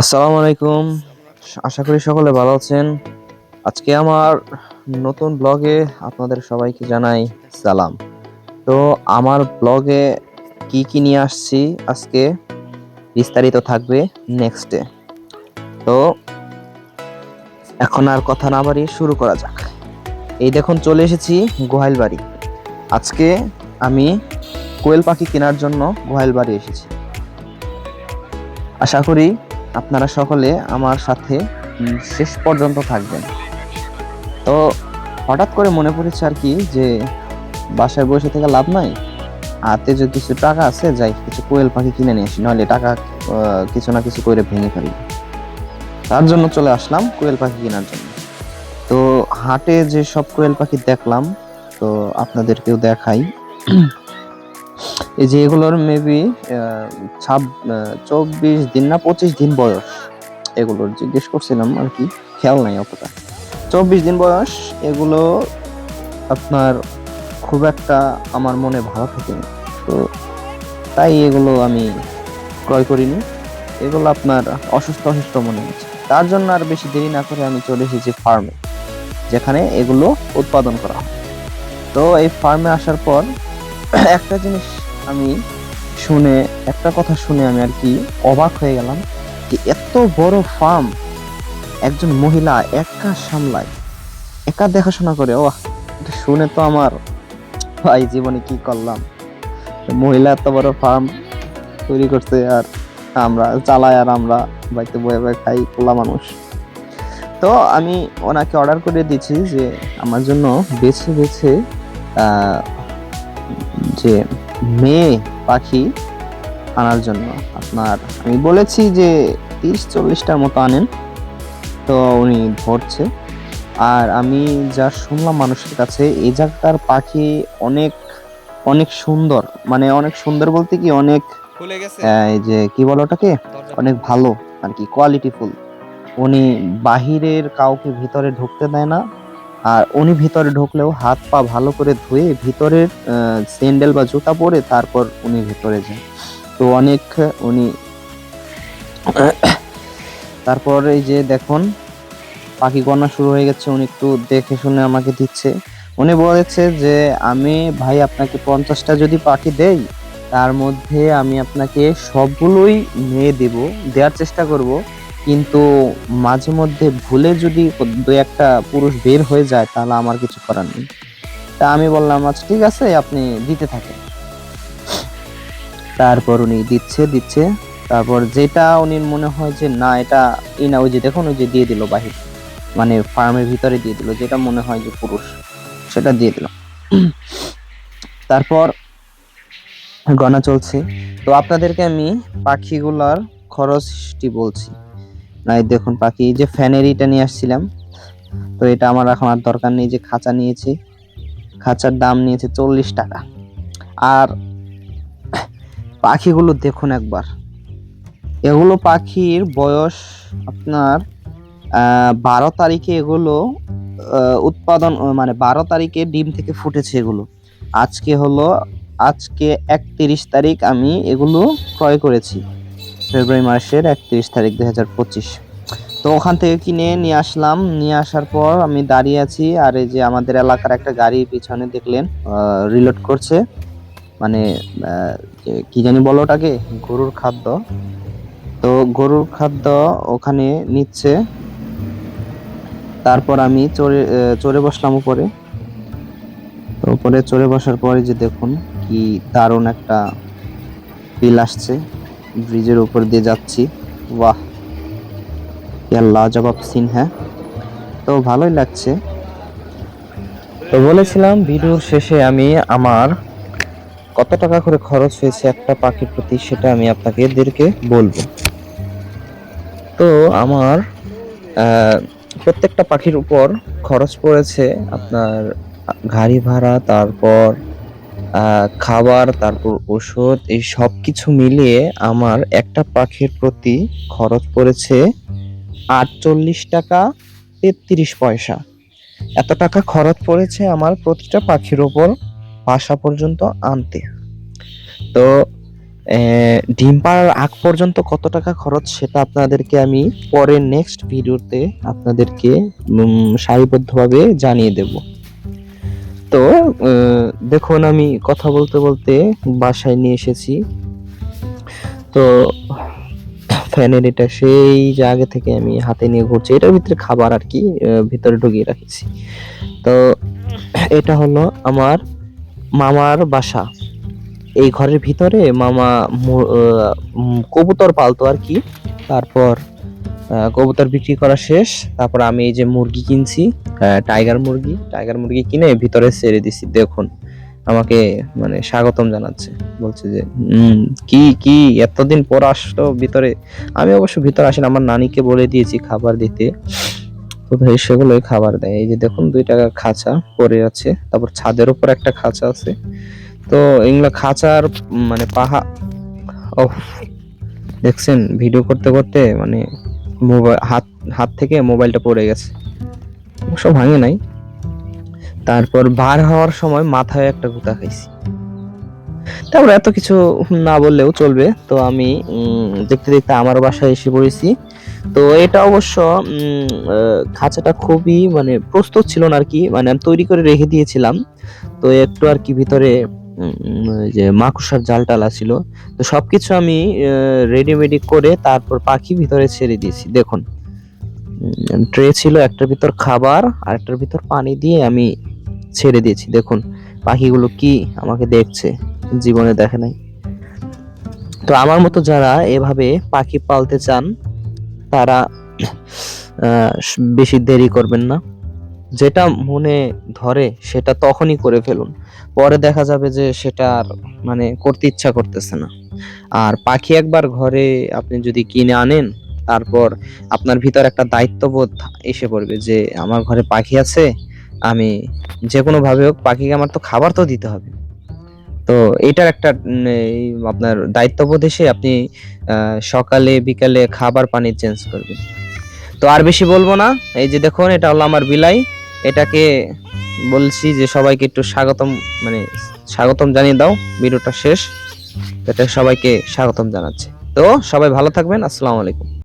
আসসালামু আলাইকুম। আশা করি সকলে ভালো আছেন। আজকে আমার নতুন ব্লগে আপনাদের সবাইকে জানাই সালাম। তো আমার ব্লগে কি কি নিয়ে আসছি আজকে বিস্তারিত থাকবে নেক্সটে তো এখন আর কথা না বাড়িয়ে শুরু করা যাক। এই দেখুন, চলে এসেছি গোহাইল বাড়ি। আজকে আমি কোয়েল পাখি কেনার জন্য গোহাইল বাড়ি এসেছি। আশা করি আপনারা সকলে আমার সাথে শেষ পর্যন্ত থাকবেন। তো হঠাৎ করে মনে পড়েছে আর কি যে, বাসায় বসে থেকে লাভ নাই। হাতে যে কিছু টাকা আছে, যাই কিছু কোয়েল পাখি কিনে নিয়ে আসি নাহলে টাকা কিছু না কিছু করে ভেঙে ফেলি। তার জন্য চলে আসলাম কোয়েল পাখি কেনার জন্য। তো হাটে যে সব কোয়েল পাখি দেখলাম, তো আপনাদেরকেও দেখাই। এই যে এগুলোর মেবি ছাব চব্বিশ দিন না পঁচিশ দিন বয়স। এগুলোর জিজ্ঞেস করছিলাম আর কি, খেয়াল নাই অতটা। চব্বিশ দিন বয়স, এগুলো আপনার খুব একটা আমার মনে ভালো থাকেনি তো তাই এগুলো আমি ক্রয় করিনি। এগুলো আপনার অসুস্থ অসুস্থ মনে হচ্ছে। তার জন্য আর বেশি দেরি না করে আমি চলে এসেছি ফার্মে যেখানে এগুলো উৎপাদন করা হয়। তো এই ফার্মে আসার পর একটা জিনিস আমি শুনে, একটা কথা শুনে আমি আর কি অবাক হয়ে গেলাম যে এত বড় ফার্ম একজন মহিলা একা সামলায়, একা দেখাশোনা করে। ও শুনে তো আমার, ভাই জীবনে কি করলাম? মহিলা এত বড় ফার্ম তৈরি করছে আর আমরা চালাই আর আমরা বাড়িতে বয়ে বয়ে খাই খোলা মানুষ। তো আমি ওনাকে অর্ডার করে দিয়েছি যে আমার জন্য বেছে বেছে যে মেয়ে পাখি আনার জন্য। আপনার আমি বলেছি যে তিরিশ চল্লিশটার মতো আনেন তো উনি ধরছে। আর আমি যা শুনলাম মানুষের কাছে এই জায়গাটার পাখি অনেক অনেক সুন্দর। মানে অনেক সুন্দর বলতে কি অনেক এই যে কি বলো ওটাকে? অনেক ভালো আর কি কোয়ালিটিফুল উনি বাহিরের কাউকে ভিতরে ঢুকতে দেয় না আর উনি ভিতরে ঢুকলেও হাত পা ভালো করে ধুয়ে ভিতরের স্যান্ডেল বা জুতা পরে তারপর উনি ভিতরে যান। তো অনেক উনি, তারপর এই যে দেখুন, পাখি গণনা শুরু হয়ে গেছে, উনি একটু দেখে শুনে আমাকে দিচ্ছে। উনি বলেছে যে, আমি ভাই আপনাকে পঞ্চাশটা যদি পাখি দেই, তার মধ্যে আমি আপনাকে সবগুলোই নিয়ে দেব, দেওয়ার চেষ্টা করব। কিন্তু মাঝে মধ্যে ভুলে যদি দু একটা পুরুষ বের হয়ে যায়, তাহলে আমার কিছু করার নেই। তা আমি বললাম আচ্ছা ঠিক আছে, আপনি দিতে থাকেন। তারপর উনি দিচ্ছে দিচ্ছে। তারপর যেটা উনি মনে হয় যে, না, এটা ই না, ওই যে দেখুন, ওই যে দিয়ে দিল বাহির। মানে ফার্মের ভিতরে দিয়ে দিল, যেটা মনে হয় যে পুরুষ, সেটা দিয়ে দিল। তারপর গণা চলছে। তো আপনাদেরকে আমি পাখিগুলার খরচটি বলছি। নাই, দেখুন পাখি যে ফ্যানের ইটা নিয়ে আসছিলাম। তো এটা আমার এখন আর দরকার নেই যে খাঁচা নিয়েছি। খাঁচার দাম নিয়েছে চল্লিশ টাকা। আর পাখিগুলো দেখুন একবার। এগুলো পাখির বয়স আপনার বারো তারিখে এগুলো উৎপাদন মানে বারো তারিখে ডিম থেকে ফুটেছে এগুলো। আজকে হলো, আজকে একত্রিশ তারিখ আমি এগুলো ক্রয় করেছি। ফেব্রুয়ারি মাসের একত্রিশ তারিখ দুই হাজার পঁচিশ। তো ওখান থেকে কিনে নিয়ে আসলাম। নিয়ে আসার পর আমি দাঁড়িয়ে আছি আর এই যে আমাদের এলাকার একটা গাড়ি পিছনে দেখলেন রিলোড করছে। মানে কি জানি বলো ওটাকে? গরুর খাদ্য। তো গরুর খাদ্য ওখানে নিচ্ছে। তারপর আমি চড়ে চড়ে বসলাম উপরে। তো উপরে চড়ে বসার পরে যে দেখুন কি দারুণ একটা ফিল আসছে। ব্রিজের উপর দিয়ে যাচ্ছি। বাহ! লাজবাব সিন হ্যাঁ? তো ভালোই লাগছে। তো বলেছিলাম, ভিডিওর শেষে আমি আমার কত টাকা করে খরচ হয়েছে একটা পাখির প্রতি সেটা আমি আপনাকে এদেরকে বলব। তো আমার প্রত্যেকটা পাখির উপর খরচ পড়েছে আপনার গাড়ি ভাড়া, তারপর খাবার, তারপর ওষুধ এই সব কিছু মিলিয়ে আমার একটা পাখির প্রতি খরচ পড়েছে আটচল্লিশ টাকা তেত্রিশ পয়সা। এত টাকা খরচ পড়েছে আমার প্রতিটা পাখির ওপর বাসা পর্যন্ত আনতে। তো ডিম পাড়ার আগ পর্যন্ত কত টাকা খরচ সেটা আপনাদেরকে আমি পরে নেক্সট ভিডিওতে আপনাদেরকে সারিবদ্ধভাবে জানিয়ে দেব। তো দেখুন, আমি কথা বলতে বলতে বাসায় নিয়ে এসেছি। তো, ফ্যানের এটা সেই জায়গা থেকে আমি হাতে নিয়ে ঘুরছি, এটার ভিতরে খাবার আর কি ভিতরে ঢুকিয়ে রাখছি। তো, এটা হলো আমার মামার বাসা। এই ঘরের ভিতরে মামা কবুতর পালতো আর কি, তারপর কবুতর বিক্রি করা শেষ। তারপর আমি এই যে মুরগি কিনছি টাইগার মুরগি। টাইগার মুরগি কিনে ভিতরে ছেড়ে দিছি। দেখুন, আমাকে মানে স্বাগতম জানাচ্ছে। বলছে যে কি কি? এতদিন পর আসলো ভিতরে? আমি অবশ্য ভিতরে আসেন আমার নানিকে বলে দিয়েছি খাবার দিতে। তো ভাই, সেগুলোই খাবার দেয়। এই যে দেখুন, দুই টাকা খাঁচা পড়ে আছে। তারপর ছাদের উপর একটা খাঁচা আছে। তো এগুলো খাঁচার মানে পাহা ও দেখছেন? ভিডিও করতে করতে মানে মোবাইল হাত হাত থেকে মোবাইলটা পড়ে গেছে। অবশ্য ভাঙে নাই। তারপর বার হওয়ার সময় মাথায় একটা গুতা খাইছি। তারপর এত কিছু না বললেও চলবে। তো আমি দেখতে দেখতে আমার বাসায় এসে পড়েছি। তো এটা অবশ্য খাঁচাটা খুবই মানে প্রস্তুত ছিল না আর কি। মানে আমি তৈরি করে রেখে দিয়েছিলাম। তো একটু আর কি ভিতরে যে মাকুসার জাল টালা ছিল। তো সবকিছু আমি রেডিমেডি করে তারপর পাখি ভিতরে ছেড়ে দিয়েছি। দেখুন ট্রে ছিল, একটার ভিতর খাবার আর একটার ভিতর পানি দিয়ে আমি ছেড়ে দিয়েছি। দেখুন, পাখিগুলো কি আমাকে দেখছে, জীবনে দেখে নাই। তো আমার মতো যারা এভাবে পাখি পালতে চান, তারা বেশি দেরি করবেন না। যেটা মনে ধরে সেটা তখনই করে ফেলুন। পরে দেখা যাবে যে সেটা আর মানে করতে ইচ্ছা করতেছে না। আর পাখি একবার ঘরে আপনি যদি কিনে আনেন, তারপর আপনার ভিতর একটা দায়িত্ববোধ এসে পড়বে যে আমার ঘরে পাখি আছে, আমি যে কোনো ভাবে হোক পাখিকে আমার তো খাবার তো দিতে হবে। তো এটার একটা এই আপনার দায়িত্ববোধ এসে আপনি সকালে, বিকালে খাবার পানি চেঞ্জ করবেন। তো আর বেশি বলব না। এই যে দেখুন, এটা হলো আমার বিলাই। এটাকে বলছি যে সবাইকে একটু স্বাগতম মানে স্বাগতম জানিয়ে দাও, ভিডিওটা শেষ। এটা সবাইকে স্বাগতম জানাচ্ছে। তো সবাই ভালো থাকবেন, আসসালামু আলাইকুম।